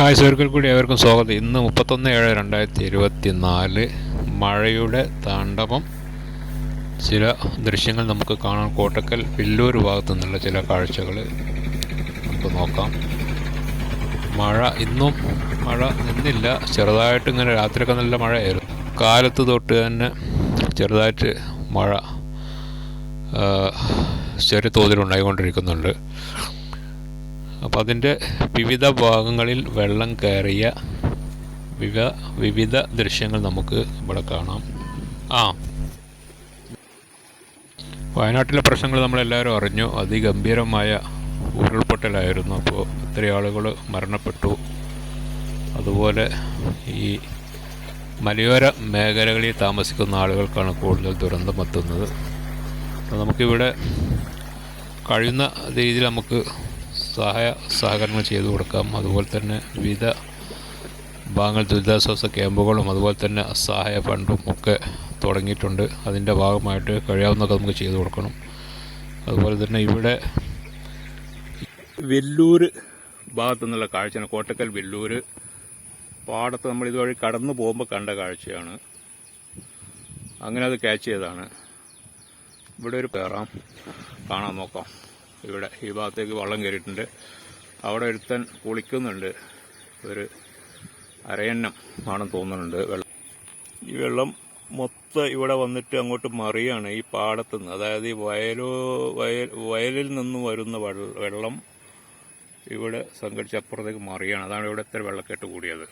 ആയുസവർക്കിൽ കൂടി ഏവർക്കും സ്വാഗതം. ഇന്ന് മുപ്പത്തൊന്ന് ഏഴ് രണ്ടായിരത്തി ഇരുപത്തി നാല് മഴയുടെ താണ്ഡവം. ചില ദൃശ്യങ്ങൾ നമുക്ക് കാണാൻ കോട്ടക്കൽ വില്ലൂർ ഭാഗത്തു നിന്നുള്ള ചില കാഴ്ചകൾ നമുക്ക് നോക്കാം. മഴ ഇന്നും മഴ നിന്നില്ല. ചെറുതായിട്ട് ഇങ്ങനെ രാത്രിയൊക്കെ നല്ല മഴയായിരുന്നു. കാലത്ത് തൊട്ട് തന്നെ ചെറുതായിട്ട് മഴ ചെറിയ തോതിൽ ഉണ്ടായിക്കൊണ്ടിരിക്കുന്നുണ്ട്. അപ്പോൾ അതിന്റെ വിവിധ ഭാഗങ്ങളിൽ വെള്ളം കയറിയ വിവ വിവിധ ദൃശ്യങ്ങൾ നമുക്ക് ഇവിടെ കാണാം. ആ. വയനാട്ടിലെ പ്രശ്നങ്ങൾ നമ്മളെല്ലാവരും അറിഞ്ഞു. അതിഗംഭീരമായ ഉരുൾപൊട്ടലായിരുന്നു. അപ്പോൾ ഒത്തിരി ആളുകൾ മരണപ്പെട്ടു. അതുപോലെ ഈ മലയോര മേഖലകളിൽ താമസിക്കുന്ന ആളുകൾക്കാണ് കൂടുതൽ ദുരന്തമെത്തുന്നത് നമുക്കിവിടെ കഴിയുന്ന രീതിയിൽ നമുക്ക് സഹായ സഹകരണങ്ങൾ ചെയ്തു കൊടുക്കാം. അതുപോലെ തന്നെ വിവിധ ഭാഗങ്ങൾ ദുരിതാശ്വാസ ക്യാമ്പുകളും അതുപോലെ തന്നെ സഹായ ഫണ്ടും ഒക്കെ തുടങ്ങിയിട്ടുണ്ട്. അതിന്റെ ഭാഗമായിട്ട് കഴിയാവുന്നതൊക്കെ നമുക്ക് ചെയ്തു കൊടുക്കണം. അതുപോലെ തന്നെ ഇവിടെ വെല്ലൂർ ഭാഗത്തു നിന്നുള്ള കാഴ്ചയാണ്. കോട്ടക്കൽ വെല്ലൂർ പാടത്ത് നമ്മൾ ഇതുവഴി കടന്നു പോകുമ്പോൾ കണ്ട കാഴ്ചയാണ്. അങ്ങനെ അത് ക്യാച്ച് ചെയ്തതാണ്. ഇവിടെ ഒരു കയറാം കാണാൻ നോക്കാം. ഇവിടെ ഈ ഭാഗത്തേക്ക് വള്ളം കയറിയിട്ടുണ്ട്. അവിടെ ഒരുത്തൻ കുളിക്കുന്നുണ്ട്. ഒരു അരയന്നം ആണെന്ന് തോന്നുന്നുണ്ട്. വെള്ളം. ഈ വെള്ളം മൊത്തം ഇവിടെ വന്നിട്ട് അങ്ങോട്ട് മറിയാണ് ഈ പാടത്തു നിന്ന് അതായത് ഈ വയലോ വയൽ വയലിൽ നിന്ന് വരുന്ന വെള്ളം ഇവിടെ സംഘടിച്ച് അപ്പുറത്തേക്ക് മറിയാണ്. അതാണ് ഇവിടെ ഇത്ര വെള്ളക്കെട്ട് കൂടിയത്.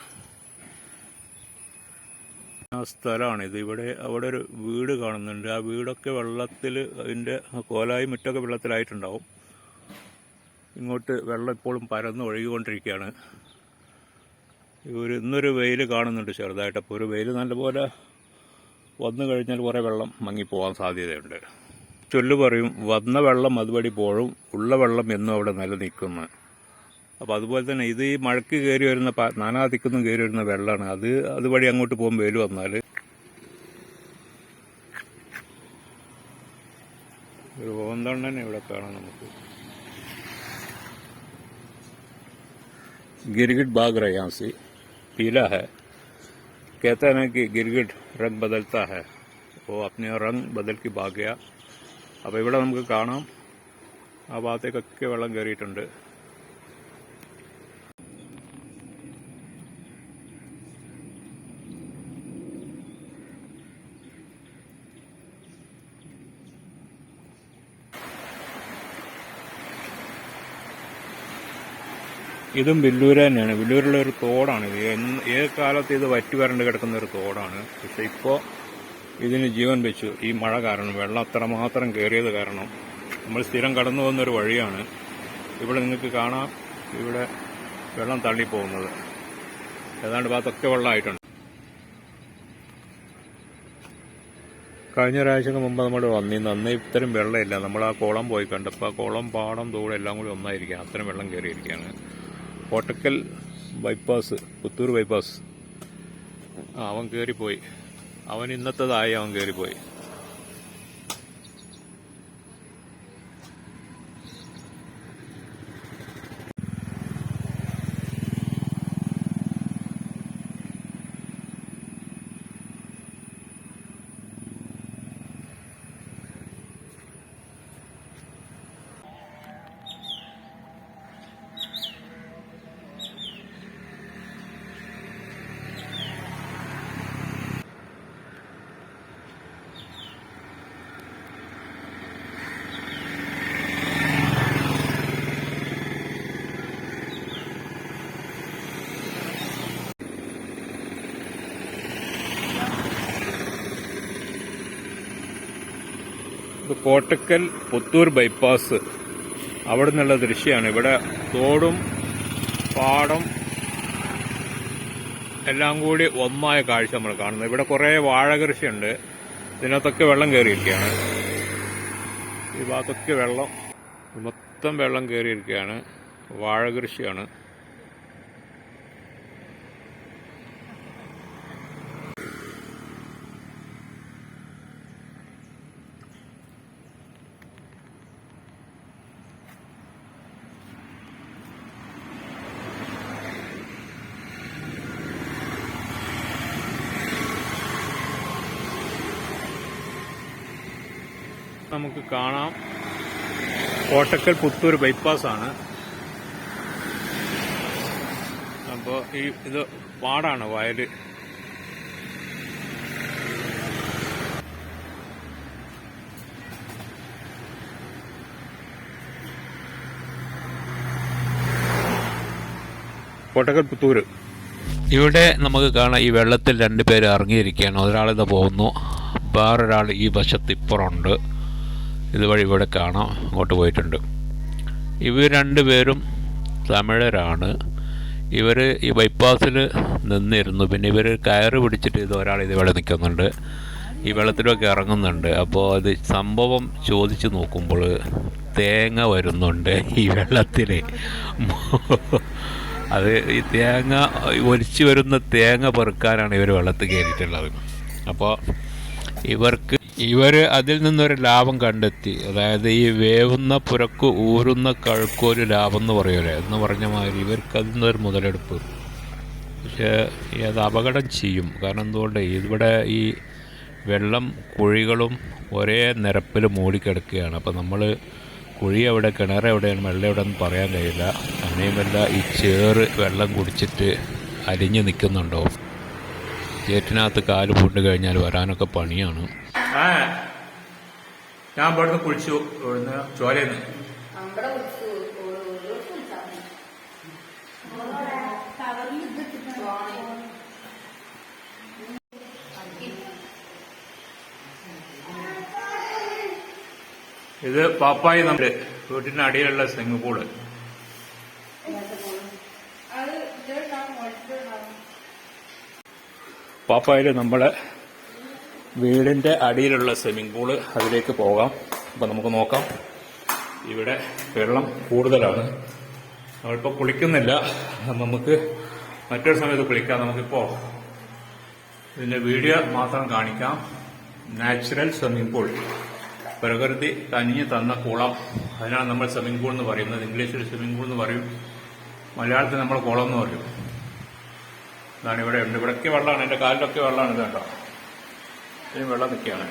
ആ സ്ഥലമാണ് ഇത് ഇവിടെ അവിടെ ഒരു വീട് കാണുന്നുണ്ട്. ആ വീടൊക്കെ വെള്ളത്തിൽ അതിന്റെ കോലായി മുറ്റൊക്കെ വെള്ളത്തിലായിട്ടുണ്ടാവും. ഇങ്ങോട്ട് വെള്ളം ഇപ്പോഴും പരന്ന് ഒഴുകിക്കൊണ്ടിരിക്കുകയാണ്. ഒരു ഇന്നൊരു വെയിൽ കാണുന്നുണ്ട് ചെറുതായിട്ട്. അപ്പോൾ ഒരു വെയിൽ നല്ലപോലെ വന്നു കഴിഞ്ഞാൽ കുറേ വെള്ളം മങ്ങിപ്പോകാൻ സാധ്യതയുണ്ട്. ചൊല്ലു പറയും വന്ന വെള്ളം അതുവഴി പോഴും ഉള്ള വെള്ളം എന്നും അവിടെ നിലനിൽക്കുന്നു. അപ്പോൾ അതുപോലെ തന്നെ ഇത് ഈ മഴയ്ക്ക് കയറി വരുന്ന നാനാ നാനാദിക്കുന്നും കയറി വരുന്ന വെള്ളമാണ് അത് അതുവഴി അങ്ങോട്ട് പോകുമ്പോൾ വെയിൽ വന്നാൽ ഒരു ഓന്തണ്ണനെ ഇവിടെ കാണാം നമുക്ക്. गिरगिट भाग रहे यहाँ से पीला है कहते हैं ना कि गिरगिट रंग बदलता है वो अपने रंग बदल के भाग गया അപ്പോൾ ഇവിടെ നമുക്ക് കാണാം ആ ഭാഗത്തേക്കൊക്കെ വെള്ളം കയറിയിട്ടുണ്ട് ഇതും വില്ലൂര് തന്നെയാണ്. വില്ലൂരിലുള്ള ഒരു തോടാണ് ഇത്. ഏത് കാലത്ത് ഇത് വറ്റി വരണ്ട് കിടക്കുന്ന ഒരു തോടാണ്. പക്ഷെ ഇപ്പോൾ ഇതിന് ജീവൻ വെച്ചു. ഈ മഴ കാരണം വെള്ളം അത്രമാത്രം കയറിയത് കാരണം നമ്മൾ സ്ഥിരം കടന്നു പോകുന്ന ഒരു വഴിയാണ്. ഇവിടെ നിങ്ങൾക്ക് കാണാം. ഇവിടെ വെള്ളം തള്ളിപ്പോകുന്നത് ഏതാണ്ട് ഭാഗത്തൊക്കെ വെള്ളമായിട്ടുണ്ട്. കഴിഞ്ഞ ഒരാഴ്ചക്ക് മുമ്പ് നമ്മൾ വന്നിരുന്നു അന്ന് ഇത്തരം വെള്ളമില്ല. നമ്മൾ ആ കുളം പോയി കണ്ടപ്പോൾ ആ കുളം പാടം തോട് എല്ലാം കൂടി ഒന്നായിരിക്കാം അത്രയും വെള്ളം കയറിയിരിക്കുകയാണ്. Kottakkal bypass Puthur bypass. അവൻ കയറിപ്പോയി അവൻ ഇന്നത്തേതായി അവൻ കയറിപ്പോയി കോട്ടക്കൽ പുത്തൂർ ബൈപ്പാസ് അവിടെ നിന്നുള്ള ദൃശ്യമാണ് ഇവിടെ തോടും പാടം എല്ലാം കൂടി ഒന്നായ കാഴ്ച നമ്മൾ കാണുന്നത്. ഇവിടെ കുറേ വാഴ കൃഷിയുണ്ട് ഇതിനകത്തൊക്കെ വെള്ളം കയറിയിരിക്കുകയാണ്. ഈ ഭാഗത്തൊക്കെ വെള്ളം മൊത്തം വെള്ളം കയറിയിരിക്കുകയാണ്. വാഴ കൃഷിയാണ് നമുക്ക് കാണാം. കോട്ടക്കൽ പുത്തൂർ ബൈപ്പാസ് ആണ്. അപ്പോൾ ഈ ഇത് പാടാണ് വയൽ കോട്ടക്കൽ പുത്തൂര്. ഇവിടെ നമുക്ക് കാണാം ഈ വെള്ളത്തിൽ രണ്ട് പേര് ഇറങ്ങിയിരിക്കുകയാണ്. ഒരാളിത് പോകുന്നു. വേറൊരാൾ ഈ വശത്ത് ഇപ്പുറമുണ്ട് ഇതുവഴി ഇവിടെ കാണാം അങ്ങോട്ട് പോയിട്ടുണ്ട്. ഇവർ രണ്ടുപേരും തമിഴരാണ്. ഇവർ ഈ ബൈപ്പാസിൽ നിന്നിരുന്നു. പിന്നെ ഇവർ കയറ് പിടിച്ചിട്ട് ഇത് ഒരാൾ ഇതുവിടെ നിൽക്കുന്നുണ്ട്. ഈ വെള്ളത്തിലൊക്കെ ഇറങ്ങുന്നുണ്ട്. അപ്പോൾ അത് സംഭവം ചോദിച്ചു നോക്കുമ്പോൾ തേങ്ങ വരുന്നുണ്ട് ഈ വെള്ളത്തിൽ അത് ഈ തേങ്ങ ഒലിച്ചു വരുന്ന തേങ്ങ പെറുക്കാനാണ് ഇവർ വെള്ളത്തിൽ കയറിയിട്ടുള്ളത്. അപ്പോൾ ഇവർക്ക് ഇവർ അതിൽ നിന്നൊരു ലാഭം കണ്ടെത്തി. അതായത് ഈ വേവുന്ന പുരക്ക് ഊരുന്ന കഴുക്കൊരു ലാഭം എന്ന് പറയൂലേ? എന്ന് പറഞ്ഞ മാതിരി ഇവർക്ക് അതിൽ നിന്നൊരു മുതലെടുപ്പ്. പക്ഷേ അത് അപകടം ചെയ്യും. കാരണം എന്തുകൊണ്ട്? ഇവിടെ ഈ വെള്ളം കുഴികളും ഒരേ നിരപ്പിൽ മൂടിക്കിടക്കുകയാണ്. അപ്പോൾ നമ്മൾ കുഴി എവിടെ കിണർ എവിടെയാണ് വെള്ളം എവിടെയെന്ന് പറയാൻ കഴിയില്ല. അങ്ങനെയുമല്ല ഈ ചേറ് വെള്ളം കുടിച്ചിട്ട് അലിഞ്ഞു നിൽക്കുന്നുണ്ടോ? ചേറ്റിനകത്ത് കാൽ പൂണ്ട് കഴിഞ്ഞാൽ വരാനൊക്കെ പണിയാണ്. ഞാൻ ഇവിടുന്ന് കുളിച്ചു. ഇവിടുന്ന് ഒരു ഇത് പാപ്പായി നമ്മുടെ വീട്ടിന്റെ അടിയിലുള്ള സ്വിമ്മിംഗ് പൂൾ. പാപ്പായിൽ നമ്മളെ വീടിന്റെ അടിയിലുള്ള സ്വിമ്മിംഗ് പൂൾ അതിലേക്ക് പോകാം. അപ്പം നമുക്ക് നോക്കാം. ഇവിടെ വെള്ളം കൂടുതലാണ്. നമ്മളിപ്പോൾ കുളിക്കുന്നില്ല. നമുക്ക് മറ്റൊരു സമയത്ത് കുളിക്കാം. നമുക്കിപ്പോൾ ഇതിന്റെ വീഡിയോ മാത്രം കാണിക്കാം. Natural swimming pool. പ്രകൃതി കനിഞ്ഞ് തന്ന കുളം. അതിനാണ് നമ്മൾ സ്വിമ്മിംഗ് പൂൾ എന്ന് പറയുന്നത്. ഇംഗ്ലീഷിൽ സ്വിമ്മിംഗ് പൂൾ എന്ന് പറയും. മലയാളത്തിൽ നമ്മൾ കുളം എന്ന് പറയും. ഇതാണ് ഇവിടെ ഉണ്ട്. ഇവിടൊക്കെ വെള്ളമാണ്. എന്റെ കാലിലൊക്കെ വെള്ളമാണ് ഇത് കണ്ടോ? ഇതിന് വെള്ളം നിൽക്കുകയാണ്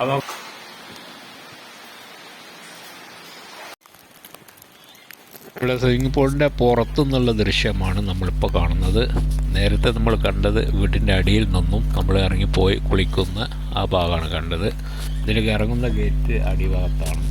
അപ്പോൾ ഇവിടെ സ്വിമ്മിംഗ് പൂളിന്റെ പുറത്തു നിന്നുള്ള ദൃശ്യമാണ് നമ്മളിപ്പോൾ കാണുന്നത്. നേരത്തെ നമ്മൾ കണ്ടത് വീടിന്റെ അടിയിൽ നിന്നും നമ്മൾ ഇറങ്ങിപ്പോയി കുളിക്കുന്ന ആ ഭാഗമാണ് കണ്ടത്. ഇതിലേക്ക് ഇറങ്ങുന്ന ഗേറ്റ് അടിഭാഗത്താണ്.